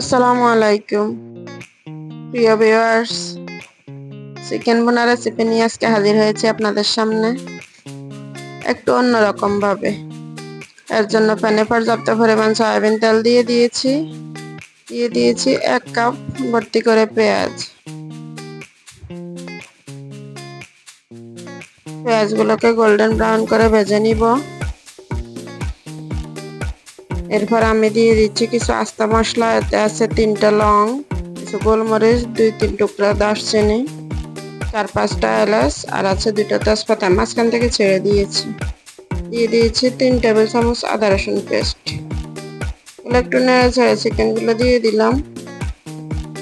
আসসালামু আলাইকুম প্রিয় ভিউয়ার্স চিকেন বোনা রেসিপি নিয়ে আজকে হাজির হয়েছে আপনাদের সামনে। একটু অন্যরকম ভাবে। এর জন্য প্যানে পর্যাপ্ত পরিমাণ সয়াবিন তেল দিয়ে দিয়েছি। দিয়ে দিয়েছি এক কাপ ভর্তি করে পেঁয়াজ। পেঁয়াজগুলোকে গোল্ডেন ব্রাউন করে ভেজে নিব। এরপর আমি দিয়ে দিচ্ছি কিছু আস্তা মশলা, এতে আছে তিনটা লং, কিছু গোলমরিচ, দুই তিন টুকরা দারচিনি, চার পাঁচটা এলাচ, আর আছে দুটো তেজপাতা। মাঝখান থেকে ছেড়ে দিয়েছি। দিয়ে দিয়েছি তিন টেবিল চামচ আদা রসুন পেস্ট। এগুলো একটু নেড়ে ছেড়ে চিকেনগুলো দিয়ে দিলাম।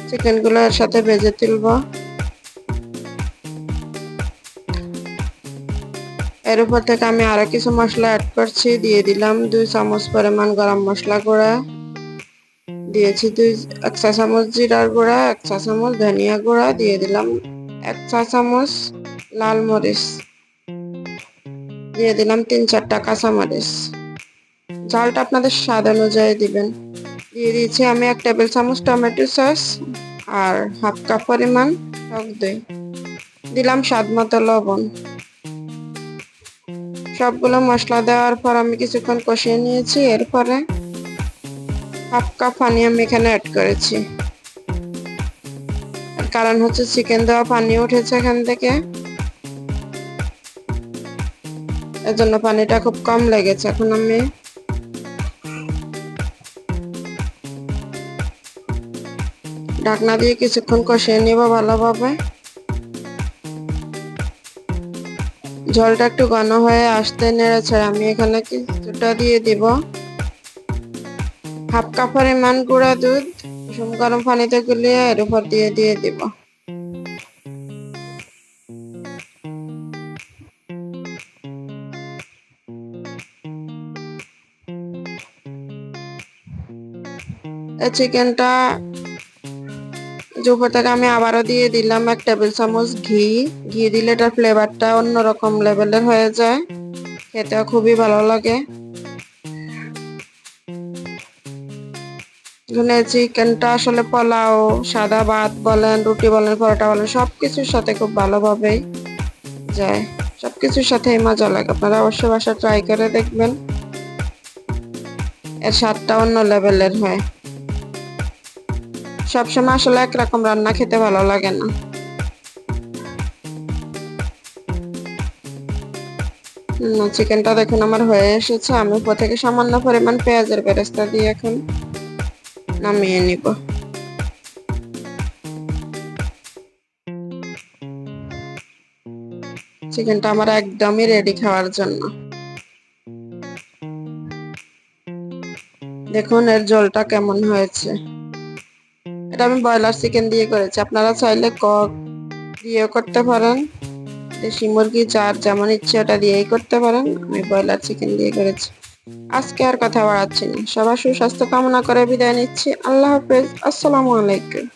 চিকেনগুলো এর সাথে ভেজে তুলব। এর উপর থেকে আমি আরও কিছু মশলা অ্যাড করছি। দিয়ে দিলাম দুই চামচ পরিমাণ গরম মশলা গুঁড়া। দিয়েছি দুই এক চা চামচ জিরার গুঁড়া, এক চা চামচ ধনিয়া গুঁড়া, দিয়ে দিলাম এক চা চামচ লাল মরিচ। দিয়ে দিলাম তিন চারটা কাঁচামরিচ ঝালটা আপনাদের স্বাদ অনুযায়ী দিবেন। দিয়ে দিয়েছি আমি এক টেবিল চামচ টমেটো সস আর হাফ কাপ পরিমাণ টক দই। দিলাম স্বাদ মতো লবণ। সবগুলো মশলা দেওয়ার পর আমি কিছুক্ষণ কষিয়ে নিয়েছি, এরপরে হাফ কাপ পানি আমি এখানে অ্যাড করেছি। কারণ হচ্ছে চিকেন দেওয়া পানি উঠেছে এখান থেকে। এর জন্য পানিটা খুব কম লেগেছে, এখন আমি ঢাকনা দিয়ে কিছুক্ষণ কষিয়ে নিব ভালোভাবে। জলটা একটু ঘন হয়ে আসতে নেড়েছে। আমি এখানে কিছুটা দিয়ে দিব। হাফ কাপ পরিমাণ গুঁড়া দুধ কুসুম গরম পানিতে গুলিয়ে এর উপর দিয়ে দিয়ে দিব। এই উপর থেকে আমি আবারও দিয়ে দিলাম এক টেবিল চামচ ঘি। ঘি দিলে এটার ফ্লেভারটা অন্যরকম লেভেলের হয়ে যায়। খেতেও খুবই ভালো লাগে। এখানে চিকেনটা আসলে পোলাও, সাদা ভাত বলেন, রুটি বলেন, পরোটা বলেন সব কিছুর সাথে খুব ভালোভাবেই যায়। সব কিছুর সাথেই মজা লাগে। আপনারা অবশ্যই বাসা ট্রাই করে দেখবেন। এর স্বাদটা অন্য লেভেলের হয়। সবসময় আসলে একরকম রান্না খেতে ভালো লাগে না। চিকেনটা দেখুন আমার হয়ে এসেছে। আমি উপর থেকে সামান্য পরিমাণ পেঁয়াজের বেরেস্তা দিয়ে এখন নামিয়ে নিব। চিকেনটা আমার একদমই রেডি খাওয়ার জন্য। দেখুন এর জলটা কেমন হয়েছে। এটা আমি ব্রয়লার চিকেন দিয়ে করেছি। আপনারা চাইলে কক দিয়েও করতে পারেন। দেশি মুরগি, যার যেমন ইচ্ছে ওটা দিয়েই করতে পারেন। আমি ব্রয়লার চিকেন দিয়ে করেছি। আজকে আর কথা বাড়াচ্ছি না। সবার সুস্বাস্থ্য কামনা করে বিদায় নিচ্ছি। আল্লাহ হাফেজ। আসসালামু আলাইকুম।